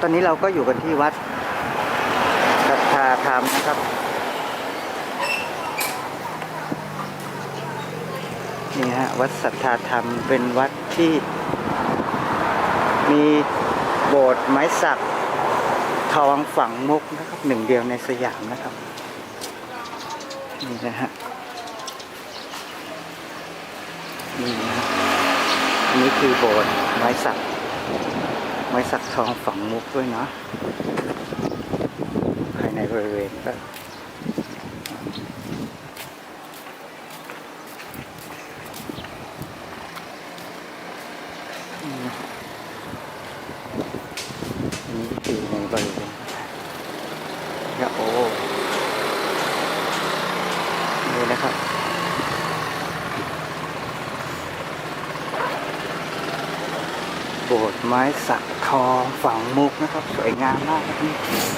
ตอนนี้เราก็อยู่กันที่วัดศรัทธาธรรมนะครับ นี่ฮะวัดศรัทธาธรรมเป็นวัดที่ มีโบสถ์ไม้สักทองฝังมุกนะครับหนึ่งเดียวในสยามนะครับ นี่นะฮะนี่นะฮะอันนี้คือโบสถ์ไม้สัก ไม้สักทองฝังมุกด้วยเนาะภายในบริเวณก็อืมอันนี้คือในบริเวณยะโอนี่นะครับ โบสถ์ไม้สักทองฝังมุกนะครับ สวยงามมากครับนี่สวย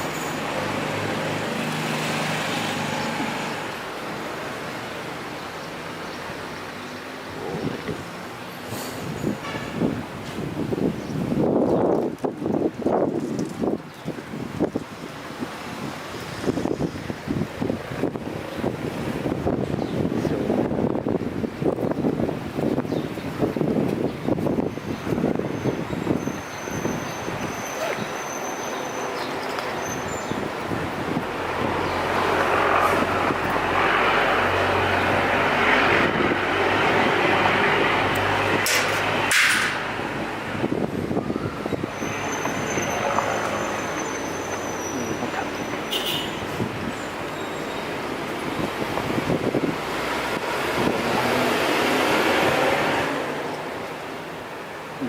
นี่นะครับ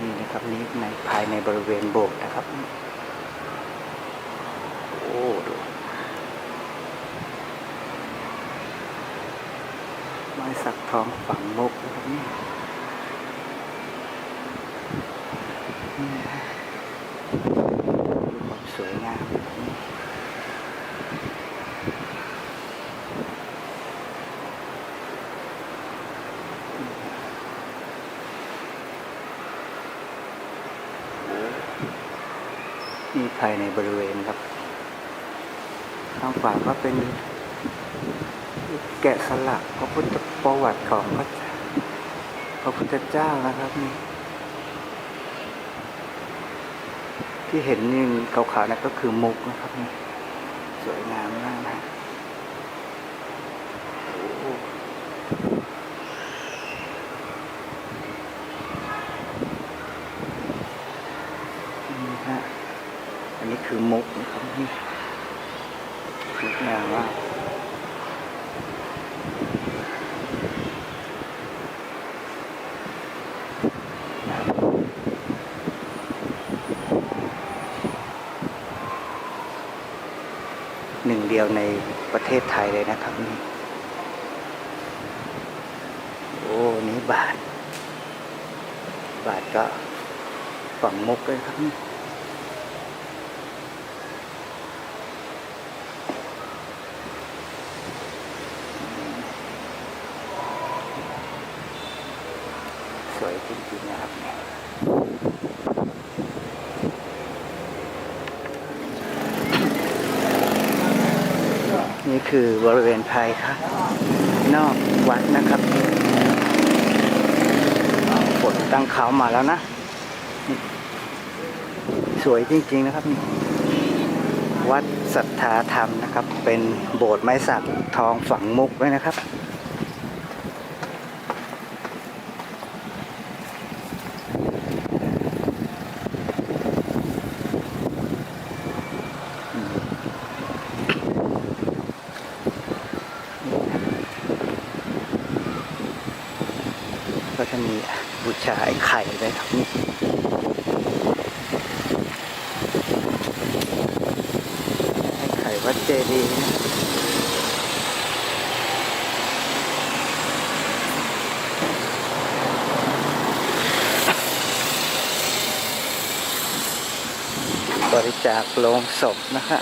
นี่นะครับนี่ ในบริเวณโบสถ์นะครับ โอ้ดูไม้สักทองฝังมุกนะครับนี่นี่นะฮะดูความสวยงามนะครับนี่นี่ ภายในบริเวณครับ ข้างขวาก็เป็นแกะสลักพระพุทธประวัติของพระพระพุทธเจ้านะครับนี่ที่เห็นนี่ขาวๆนั่นก็คือมุกนะครับนี่สวยงามมากนะโอ้นี่ฮะอันนี้คือมุกนะครับนี่ สวยงามมากหนึ่งเดียวในประเทศไทยเลยนะครับนี่โอ้นี่บาท บาทก็ฝังมุกเลยครับนี่ สวยจริงๆนะครับเนี่ยนี่ คือบริเวณภายค่ะนอกวัดนะครับฝนตั้งเขามาแล้วนะ สวยจริงๆนะครับนี่วัดศรัทธาธรรมนะครับ เป็นโบสถ์ไม้สักทองฝังมุกไว้นะครับ ก็จะมี บูชาไอ้ไข่เลยครับไอ้ไข่วัดเจดีย์บริจาคโลงศพนะฮะ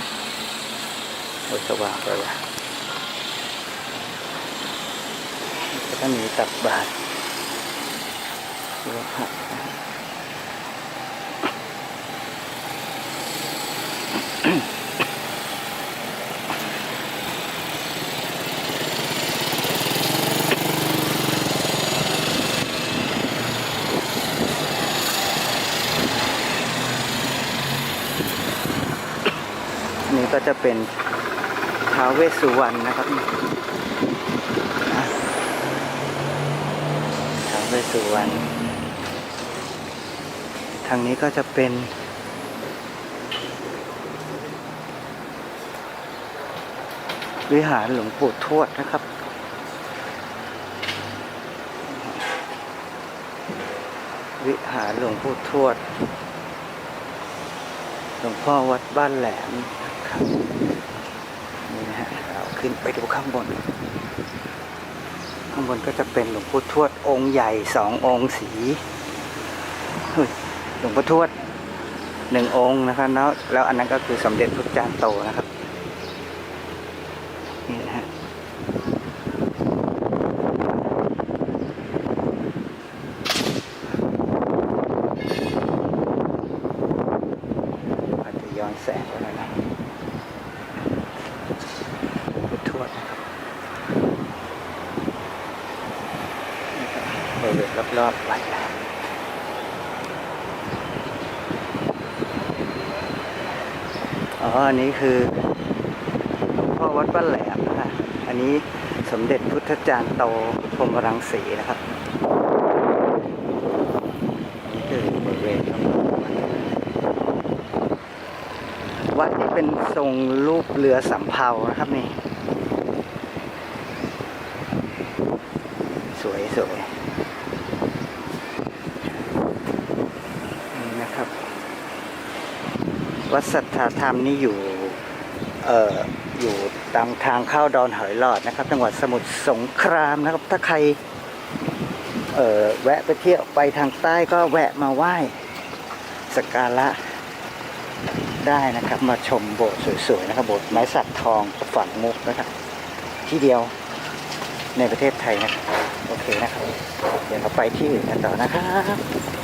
โอ้สว่างไปว่ะแล้วก็มีตักบาตร โลหะนี่ก็จะเป็นท้าวเวสสุวรรณนะครับท้าวเวสสุวรรณ ทางนี้ก็จะเป็น วิหารหลวงปู่ทวดนะครับ วิหารหลวงปู่ทวด หลวงพ่อวัดบ้านแหลมนะครับนี่นะฮะเราขึ้นไปดูข้างบน ข้างบนก็จะเป็นหลวงปู่ทวดองค์ใหญ่สององค์สีเฮ้ย หลวงปู่ทวดหนึ่งองค์นะครับแล้วแล้วอันนั้นก็คือสมเด็จพระจารย์โตนะครับนี่นะฮะอาจจะย้อนแสงไปแล้วนะพุททวดนะครับนี่ครับริเวณรอบๆไว้แล้ว อ๋อ อันนี้คือหลวงพ่อวัดบ้านแหลมนะฮะอันนี้สมเด็จพุทธจารย์โตพรมรังสีนะครับ นี่คือบริเวณครับวัดนี้เป็นทรงรูปเรือสำเภานะครับนี่ สวยสวยนี่นะครับ วัดสัทธาธรรมนี่อยู่เอ่ออยู่ตามทางเข้าดอนหอยหลอดนะครับ จังหวัดสมุทรสงครามนะครับ ถ้าใครเอ่อแวะไปเที่ยวไปทางใต้ก็แวะมาไหว้สักการะได้นะครับ มาชมโบสถ์สวยๆนะครับโบสถ์ไม้สักทองฝังมุกนะครับ ที่เดียวในประเทศไทยนะครับ โอเคนะครับ เดี๋ยวเราไปที่อื่นกันต่อนะครับ